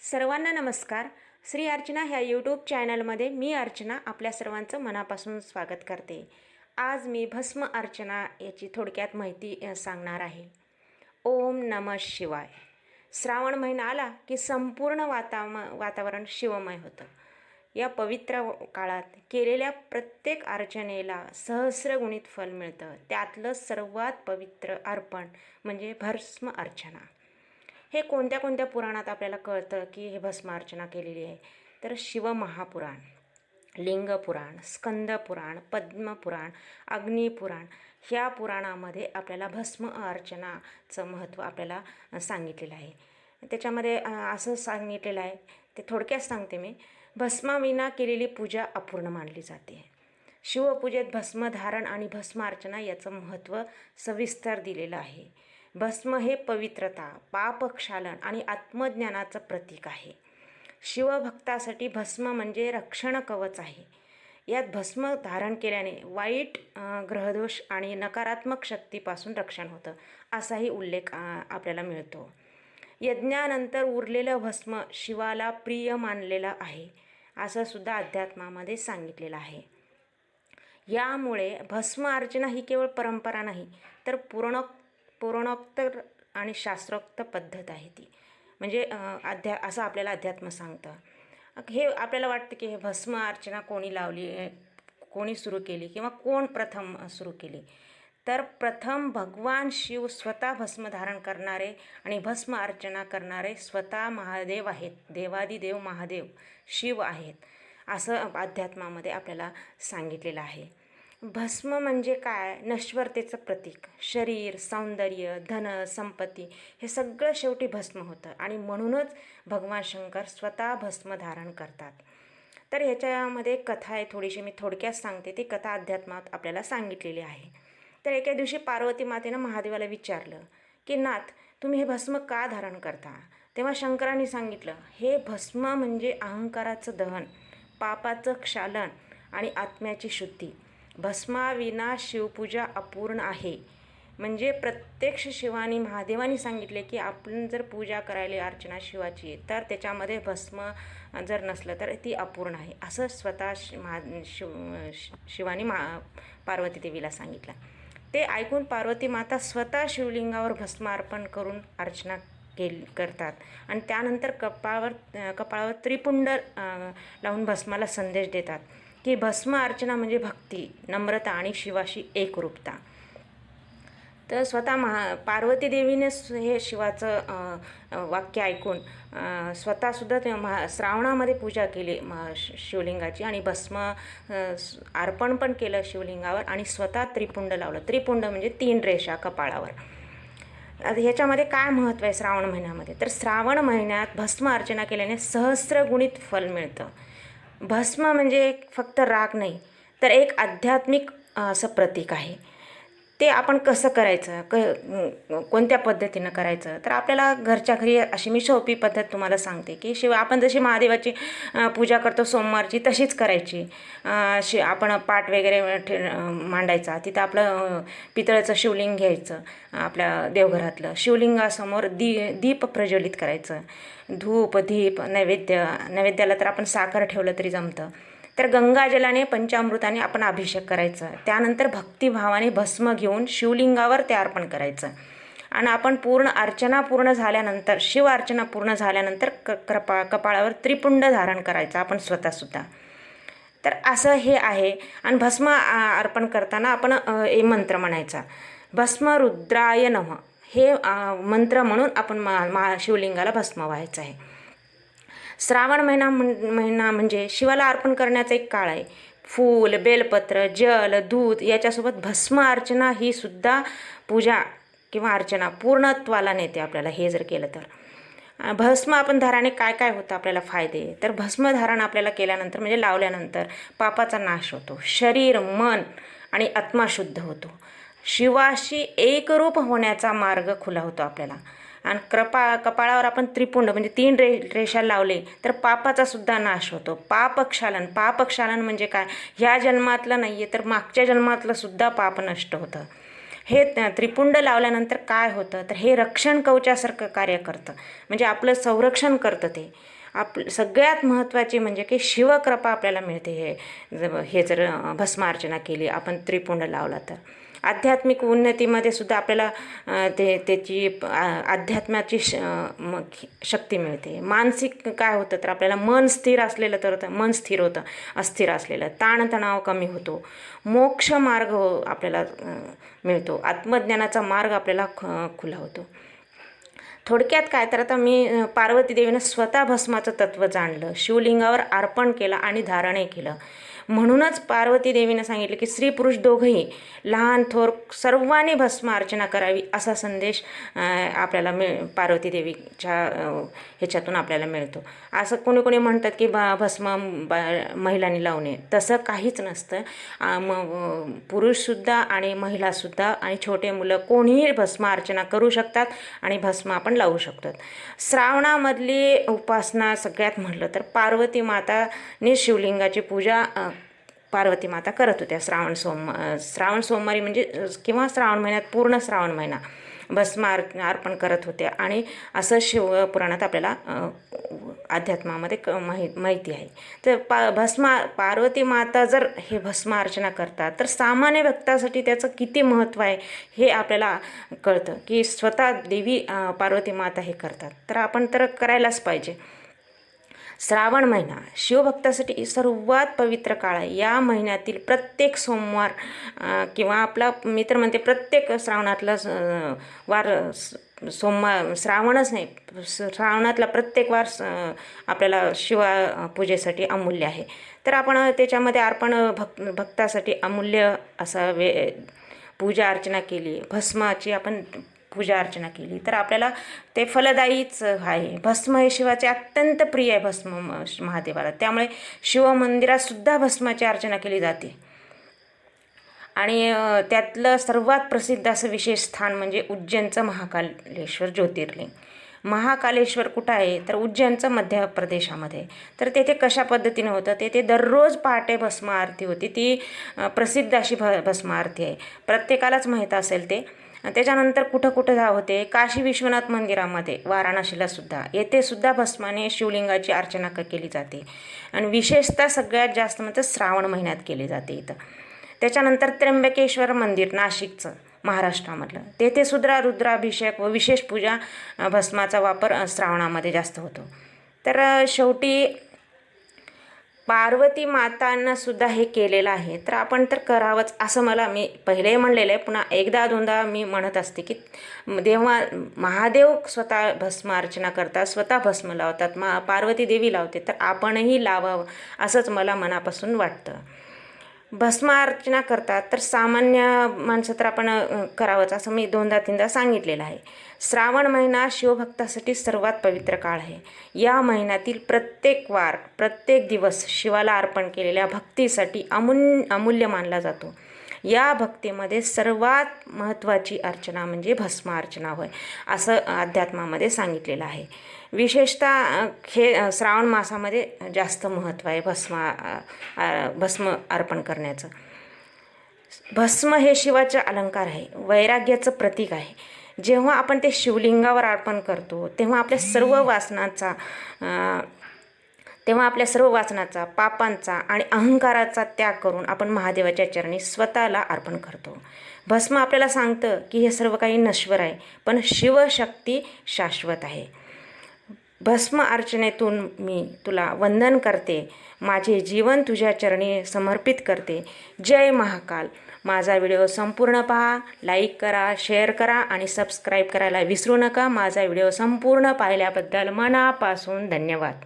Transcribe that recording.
सर्वांना नमस्कार. श्री अर्चना ह्या यूट्यूब चॅनलमध्ये मी अर्चना आपल्या सर्वांचं मनापासून स्वागत करते. आज मी भस्म अर्चना याची थोडक्यात माहिती सांगणार आहे. ओम नम शिवाय. श्रावण महिना आला की संपूर्ण वाताम वातावरण शिवमय होतं. या पवित्र काळात केलेल्या प्रत्येक अर्चनेला सहस्रगुणित फल मिळतं. त्यातलं सर्वात पवित्र अर्पण म्हणजे भस्म अर्चना. हे कोणत्या कोणत्या पुराणात आपल्याला कळतं की हे भस्मार्चना केलेली आहे? तर शिवमहापुराण लिंगपुराण स्कंदपुराण पद्मपुराण अग्निपुराण ह्या पुराणामध्ये आपल्याला भस्म अर्चनाचं महत्त्व आपल्याला सांगितलेलं आहे. त्याच्यामध्ये असं सांगितलेलं आहे ते थोडक्यात सांगते मी. भस्माविना केलेली पूजा अपूर्ण मानली जाते. शिवपूजेत भस्मधारण आणि भस्मार्चना याचं महत्त्व सविस्तर दिलेलं आहे. भस्म हे पवित्रता पापक्षालन आणि आत्मज्ञानाचं प्रतीक आहे. शिवभक्तासाठी भस्म म्हणजे रक्षण कवच आहे. यात भस्म धारण केल्याने वाईट ग्रहदोष आणि नकारात्मक शक्तीपासून रक्षण होतं असाही उल्लेख आपल्याला मिळतो. यज्ञानंतर उरलेलं भस्म शिवाला प्रिय मानलेलं आहे असं सुद्धा अध्यात्मामध्ये सांगितलेलं आहे. यामुळे भस्म अर्चना ही केवळ परंपरा नाही तर पूर्ण पूर्णोक्त आणि शास्त्रोक्त पद्धत आहे ती. म्हणजे अध्या असं आपल्याला अध्यात्म सांगतं. हे आपल्याला वाटतं की हे भस्म अर्चना कोणी लावली कोणी सुरू केली किंवा कोण प्रथम सुरू केली? तर प्रथम भगवान शिव स्वतः भस्म धारण करणारे आणि भस्म अर्चना करणारे स्वतः महादेव आहेत. देवादिदेव महादेव शिव आहेत. असं अध्यात्मामध्ये आपल्याला सांगितलेलं आहे. भस्म म्हणजे काय? नश्वरतेचं प्रतीक. शरीर सौंदर्य धन संपत्ती हे सगळं शेवटी भस्म होतं. आणि म्हणूनच भगवान शंकर स्वतः भस्म धारण करतात. तर ह्याच्यामध्ये कथा आहे थोडीशी. मी थोडक्यात सांगते. ती कथा अध्यात्मात आपल्याला सांगितलेली आहे. तर एके दिवशी पार्वती मातेनं महादेवाला विचारलं की नाथ तुम्ही हे भस्म का धारण करता? तेव्हा शंकरांनी सांगितलं हे भस्म म्हणजे अहंकाराचं दहन पापाचं क्षालन आणि आत्म्याची शुद्धी. भस्माविना शिवपूजा अपूर्ण आहे. म्हणजे प्रत्यक्ष शिवानी महादेवानी सांगितले की आपण जर पूजा करायला अर्चना शिवाची तर त्याच्यामध्ये भस्म जर नसलं तर ती अपूर्ण आहे. असं स्वतः शि महा शिव शिवानी मा पार्वती देवीला सांगितलं. ते ऐकून पार्वती माता स्वतः शिवलिंगावर भस्म अर्पण करून अर्चना केली करतात. आणि त्यानंतर कपाळावर कपाळावर त्रिपुंड लावून भस्माला संदेश देतात. की भस्म अर्चना म्हणजे भक्ती नम्रता आणि शिवाशी एकरूपता. तर स्वतः महा पार्वती देवीने हे शिवाचं वाक्य ऐकून स्वतःसुद्धा ते महा श्रावणामध्ये पूजा केली महा शिवलिंगाची आणि भस्म अर्पण पण केलं शिवलिंगावर आणि स्वतः त्रिपुंड लावलं. त्रिपुंड म्हणजे तीन रेषा कपाळावर. ह्याच्यामध्ये काय महत्त्व आहे श्रावण महिन्यामध्ये? तर श्रावण महिन्यात भस्म अर्चना केल्याने सहस्रगुणित फल मिळतं. भस्म म्हणजे एक फक्त राग नाही तर एक आध्यात्मिक असं प्रतीक आहे. ते आपण कसं करायचं? क कोणत्या पद्धतीनं करायचं? तर आपल्याला घरच्या घरी अशी मी सोपी पद्धत तुम्हाला सांगते की शिव आपण जशी महादेवाची पूजा करतो सोमवारची तशीच करायची. शि आपण पाट वगैरे ठे मांडायचा तिथं आपलं पितळचं पितळेचं शिवलिंग घ्यायचं आपल्या देवघरातलं. शिवलिंगासमोर दी दीप प्रज्वलित करायचं. धूप दीप नैवेद्य नैवेद्याला तर आपण साखर ठेवलं तरी जमतं. तर गंगाजलाने पंचामृताने आपण अभिषेक करायचं. त्यानंतर भक्तिभावाने भस्म घेऊन शिवलिंगावर ते अर्पण करायचं. आणि आपण पूर्ण अर्चना पूर्ण झाल्यानंतर शिव अर्चना पूर्ण झाल्यानंतर क कृपा कपाळावर त्रिपुंड धारण करायचं आपण स्वतःसुद्धा तर असं हे आहे. आणि भस्म अर्पण करताना आपण हे मंत्र म्हणायचा. भस्म रुद्राय नम. हे मंत्र म्हणून आपण मा मा शिवलिंगाला भस्म व्हायचं आहे. श्रावण महिना म्हण महिना म्हणजे शिवाला अर्पण करण्याचा एक काळ आहे. फूल बेलपत्र जल दूध याच्यासोबत भस्म अर्चना ही सुद्धा पूजा किंवा अर्चना पूर्णत्वाला नेते आपल्याला हे जर केलं तर. भस्म आपण धाराने काय काय होतं आपल्याला फायदे? तर भस्म धारण आपल्याला केल्यानंतर म्हणजे लावल्यानंतर पापाचा नाश होतो. शरीर मन आणि आत्मा शुद्ध होतो. शिवाशी एकरूप होण्याचा मार्ग खुला होतो आपल्याला. आणि कृपा कपाळावर आपण त्रिपुंड म्हणजे तीन रे रेषा लावले तर पापाचा सुद्धा नाश होतो. पापक्षालन पापक्षालन म्हणजे काय? ह्या जन्मातलं नाही आहे तर मागच्या जन्मातलं सुद्धा पाप नष्ट होतं. हे त्रिपुंड लावल्यानंतर काय होतं? तर हे रक्षण कवचासारखं कार्य करतं. म्हणजे आपलं संरक्षण करतं ते. आप सगळ्यात महत्त्वाची म्हणजे की शिवकृपा आपल्याला मिळते हे. हे जर भस्मार्चना केली आपण त्रिपुंड लावला तर. आध्यात्मिक उन्नतीमध्ये सुद्धा आपल्याला ते त्याची आ- अध्यात्माची श शक्ती मिळते. मानसिक काय होतं तर आपल्याला मन स्थिर असलेलं तर मन स्थिर होतं अस्थिर असलेलं. ताणतणाव कमी होतो. मोक्ष मार्ग हो- आपल्याला मिळतो. आत्मज्ञानाचा मार्ग आपल्याला ख खुला होतो. थोडक्यात काय? तर आता मी पार्वती देवीनं स्वतः भस्माचं तत्त्व जाणलं शिवलिंगावर अर्पण केलं आणि धारणही केलं. म्हणूनच पार्वती देवीनं सांगितलं की स्त्री पुरुष दोघंही लहान थोर सर्वांनी भस्म अर्चना करावी असा संदेश आपल्याला मिळ पार्वती देवीच्या ह्याच्यातून आपल्याला मिळतो. असं कोणी कोणी म्हणतात की बा भस्म बा- महिलांनी लावणे तसं काहीच नसतं. मग पुरुषसुद्धा आणि महिलासुद्धा आणि छोटे मुलं कोणीही भस्म अर्चना करू शकतात आणि भस्म आपण लावू शकतात. श्रावणामधली उपासना सगळ्यात म्हटलं तर पार्वती माताने शिवलिंगाची पूजा पार्वती माता करत होत्या श्रावण सोम श्रावण सोमवारी म्हणजे किंवा श्रावण महिन्यात पूर्ण श्रावण महिना भस्म अर्पण करत होत्या. आणि असं शिवपुराणात आपल्याला अध्यात्मामध्ये क माहि माहिती आहे. तर पा भस्मा पार्वती माता जर हे भस्मार्चना करतात तर सामान्य भक्तासाठी त्याचं किती महत्त्व आहे हे आपल्याला कळतं की स्वतः देवी पार्वती माता हे करतात. तर आपण तर करायलाच पाहिजे. श्रावण महिना शिवभक्तासाठी सर्वात पवित्र काळ आहे. या महिन्यातील प्रत्येक सोमवार किंवा आपला मित्र म्हणते प्रत्येक श्रावणातला स- वार स- सोमवार श्रावणच नाही श्रावणातला प्रत्येक वार स- आपल्याला शिवा पूजेसाठी अमूल्य आहे. तर आपण त्याच्यामध्ये अर्पण भक् भक्तासाठी अमूल्य असा वे पूजा अर्चना केली. भस्माची आपण पूजा अर्चना केली. तर आपल्याला ते फलदायीच आहे. भस्म हे शिवाचे अत्यंत प्रिय आहे भस्म महादेवाला. त्यामुळे शिवमंदिरातसुद्धा भस्माची अर्चना केली जाते. आणि त्यातलं सर्वात प्रसिद्ध असं विशेष स्थान म्हणजे उज्जैनचं महाकालेश्वर ज्योतिर्लिंग. महाकालेश्वर कुठं आहे? तर उज्जैनचं मध्य प्रदेशामध्ये तर तेथे कशा पद्धतीनं होतं? तेथे दररोज पहाटे भस्म आरती होती. ती प्रसिद्ध अशी भ भस्म आरती आहे. प्रत्येकालाच माहीत असेल ते. त्याच्यानंतर कुठं कुठं जा होते? काशी विश्वनाथ मंदिरामध्ये वाराणसीला सुद्धा. येथे सुद्धा भस्माने शिवलिंगाची अर्चना केली जाते. आणि विशेषतः सगळ्यात जास्त म्हणजे श्रावण महिन्यात केली जाते इथं. त्याच्यानंतर त्र्यंबकेश्वर मंदिर नाशिकचं महाराष्ट्रामधलं. तेथे सुद्धा रुद्राभिषेक व विशेष पूजा भस्माचा वापर श्रावणामध्ये जास्त होतो. तर शेवटी पार्वती मातांना सुद्धा हे केलेलं आहे. तर आपण तर करावंच असं मला मी पहिलेही म्हणलेलं आहे. पुन्हा एकदा दोनदा मी म्हणत असते की देवा महादेव स्वतः भस्म अर्चना करतात स्वतः भस्म लावतात मा पार्वती देवी लावते. तर आपणही लावावं असंच मला मनापासून वाटतं. भस्म अर्चना करतात. तर सामान्य माणसं तर आपण करावंच. असं मी दोनदा तीनदा सांगितलेलं आहे. श्रावण महिना शिवभक्तासाठी सर्वात पवित्र काळ आहे. या महिन्यातील प्रत्येक वार प्रत्येक दिवस शिवाला अर्पण केलेल्या भक्तीसाठी अमूल अमूल्य मानला जातो. या भक्तीमध्ये सर्वात महत्त्वाची अर्चना म्हणजे भस्म अर्चना होय असं अध्यात्मामध्ये सांगितलेलं आहे. विशेषतः हे श्रावण मासामध्ये जास्त महत्त्व आहे भस्मा भस्म अर्पण करण्याचं. भस्म हे शिवाचे अलंकार आहे वैराग्याचं प्रतीक आहे. जेव्हा आपण ते शिवलिंगावर अर्पण करतो तेव्हा आपल्या सर्व वासनाचा तेव्हा आपल्या सर्व वाचनाचा पापांचा आणि अहंकाराचा त्याग करून आपण महादेवाच्या चरणी स्वतःला अर्पण करतो. भस्म आपल्याला सांगतं की हे सर्व काही नश्वर आहे पण शिवशक्ती शाश्वत आहे. भस्म अर्चनेतून मी तुला वंदन करते माझे जीवन तुझ्या चरणी समर्पित करते. जय महाकाल. माझा व्हिडिओ संपूर्ण पहा लाईक करा शेअर करा आणि सबस्क्राईब करायला विसरू नका. माझा व्हिडिओ संपूर्ण पाहिल्याबद्दल मनापासून धन्यवाद.